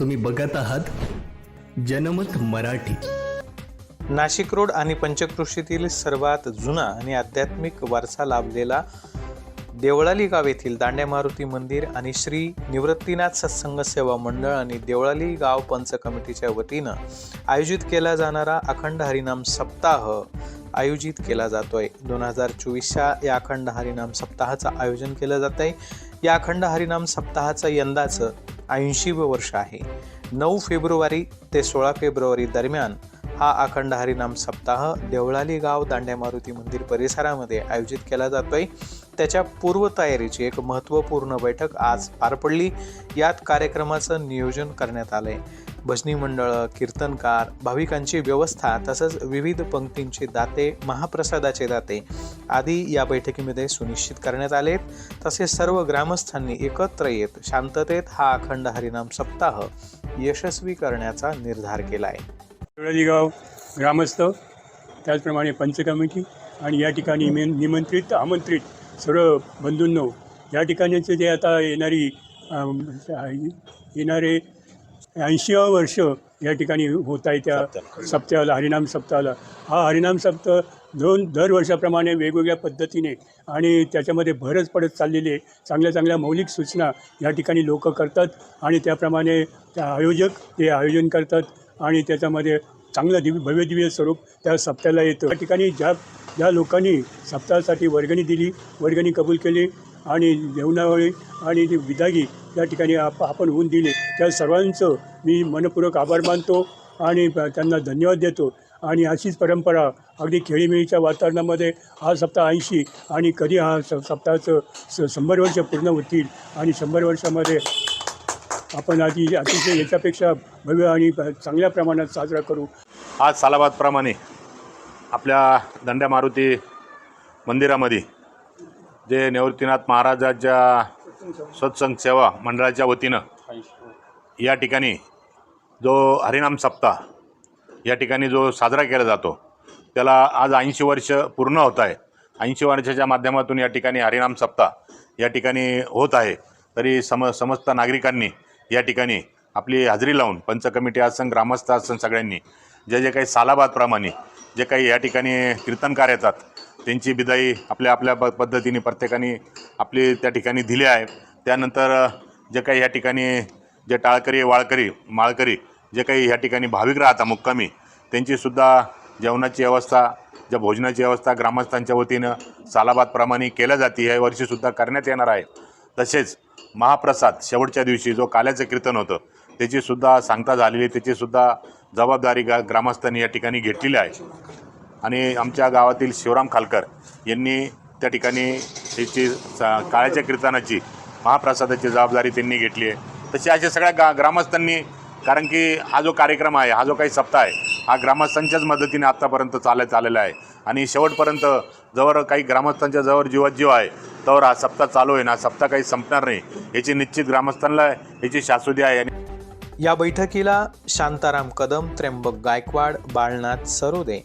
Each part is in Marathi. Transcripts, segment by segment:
तुम्ही बघत आहात जनमत मराठी. नाशिक रोड आणि पंचकृषीतील सर्वात जुना आणि आध्यात्मिक वारसा लाभलेला देवळाली गाव येथील दांड्या मारुती मंदिर आणि श्री निवृत्तीनाथ सत्संग सेवा मंडळ आणि देवळाली गाव पंच कमिटीच्या वतीनं आयोजित केला जाणारा अखंड हरिनाम सप्ताह आयोजित केला जातोय. दोन हजार चोवीसच्या या अखंड हरिनाम सप्ताहाचं आयोजन केलं जात आहे या अखंड हरिनाम सप्ताहाचं यंदाचं ऐंशीवं वर्ष आहे. नऊ फेब्रुवारी ते सोळा फेब्रुवारी दरम्यान हा अखंड हरिनाम सप्ताह देवळाली गाव दांड्या मारुती मंदिर परिसरामध्ये आयोजित केला जातोय. त्याच्या पूर्वतयारीची एक महत्त्वपूर्ण बैठक आज पार पडली. यात कार्यक्रमाचं नियोजन करण्यात आलंय. भजनी मंडळं कीर्तनकार भाविकांची व्यवस्था तसंच विविध पंक्तींचे दाते महाप्रसादाचे दाते आदी या बैठकीमध्ये सुनिश्चित करण्यात आलेत. तसेच सर्व ग्रामस्थांनी एकत्र येत शांततेत हा अखंड हरिनाम सप्ताह यशस्वी करण्याचा निर्धार केला आहे गाव ग्रामस्थ त्याचप्रमाणे पंचकमिटी आणि या ठिकाणी मेन निमंत्रित आमंत्रित सर्व बंधूंनो या ठिकाणीचे जे आता येणारी येणारे ऐंशीवं वर्ष या ठिकाणी होत आहे त्या सप्ताहाला. हरिनाम सप्ताहाला. हा हरिनाम सप्ताह दोन दर वर्षाप्रमाणे वेगवेगळ्या पद्धतीने आणि त्याच्यामध्ये भरच पडत चाललेली आहे. चांगल्या चांगल्या मौलिक सूचना या ठिकाणी लोक करतात आणि त्याप्रमाणे त्या आयोजक ते आयोजन करतात आणि त्याच्यामध्ये चांगलं दिव्य भव्य दिव्य स्वरूप त्या सप्त्याला येतं. त्या ठिकाणी ज्या ज्या लोकांनी सप्ताहासाठी वर्गणी दिली वर्गणी कबूल केली आणि जेवणावळी आणि विदागी या ठिकाणी आप आपण होऊन दिले त्या सर्वांचं मी मनपूर्वक आभार मानतो आणि त्यांना धन्यवाद देतो. आणि अशीच परंपरा अगदी खेळीमेळीच्या वातावरणामध्ये हा सप्ताह ऐंशी आणि कधी हा स सप्ताहाचं स शंभर वर्ष पूर्ण होतील आणि शंभर वर्षामध्ये आपण आधी अतिशय याच्यापेक्षा भव्य आणि चांगल्या प्रमाणात साजरा करू. आज सालाबादप्रमाणे आपल्या दंड्या मारुती मंदिरामध्ये जे निवृत्तीनाथ महाराजाच्या सत्संग सेवा मंडळाच्या वतीनं या ठिकाणी जो हरिनाम सप्ताह या ठिकाणी जो साजरा केला जातो त्याला आज ऐंशी वर्ष पूर्ण होत आहे. ऐंशी वर्षाच्या माध्यमातून या ठिकाणी हरिनाम सप्ताह या ठिकाणी होत आहे. तरी सम समस्त नागरिकांनी या ठिकाणी आपली हजेरी लावून पंच कमिटी ग्रामस्थ आसन सगळ्यांनी जे जे काही सालाबादप्रमाणे जे काही या ठिकाणी कीर्तनकार येतात त्यांची बिदाई आपल्या आपल्या प पद्धतीने प्रत्येकाने आपली त्या ठिकाणी दिली आहे. त्यानंतर जे काही या ठिकाणी जे टाळकरी वाळकरी माळकरी जे काही या ठिकाणी भाविक राहतात मुक्कामी त्यांचीसुद्धा जेवणाची व्यवस्था ज्या भोजनाची व्यवस्था ग्रामस्थांच्या वतीनं सालाबादप्रमाणे केल्या जाते या वर्षीसुद्धा करण्यात येणार आहे. तसेच महाप्रसाद शेवटच्या दिवशी जो काल्याचं कीर्तन होतं त्याचीसुद्धा सांगता झालेली त्याचीसुद्धा जबाबदारी गा ग्रामस्थांनी या ठिकाणी घेतलेली आहे. आणि आमच्या गावातील शिवराम खालकर यांनी त्या ठिकाणी त्याची सा काळ्याच्या कीर्तनाची महाप्रसादाची जबाबदारी त्यांनी घेतली आहे. तशी अशा सगळ्या गा ग्रामस्थांनी कारण की हा जो कार्यक्रम आहे हा जो काही सप्ताह आहे हा ग्रामस्थांच्याच मदतीने आत्तापर्यंत चालत आलेला आहे. आणि शेवटपर्यंत जवळ काही ग्रामस्थांच्या जवळ जीवात जीव आहे तवर हा सप्ताह चालू आहे ना सप्ताह काही संपणार नाही याची निश्चित ग्रामस्थांना याची शासुदी आहे. आणि या बैठकीला शांताराम कदम त्र्यंबक गायकवाड बाळनाथ सरोदे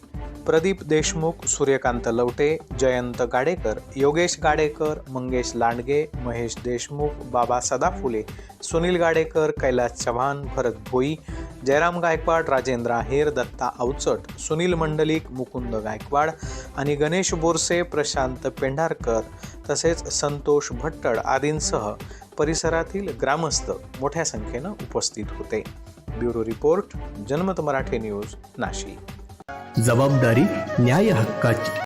प्रदीप देशमुख सूर्यकांत लवटे जयंत गाडेकर योगेश गाडेकर मंगेश लांडगे महेश देशमुख बाबा सदाफुले सुनील गाडेकर कैलास चव्हाण भरत भोई जयराम गायकवाड राजेंद्र आहेर दत्ता अवचट सुनील मंडलिक मुकुंद गायकवाड आणि गणेश बोरसे प्रशांत पेंढारकर तसेच संतोष भट्टड आदींसह परिसरातील ग्रामस्थ मोठ्या संख्येनं उपस्थित होते. ब्युरो रिपोर्ट जनमत मराठी न्यूज नाशिक. जबाबदारी न्याय हक्काची.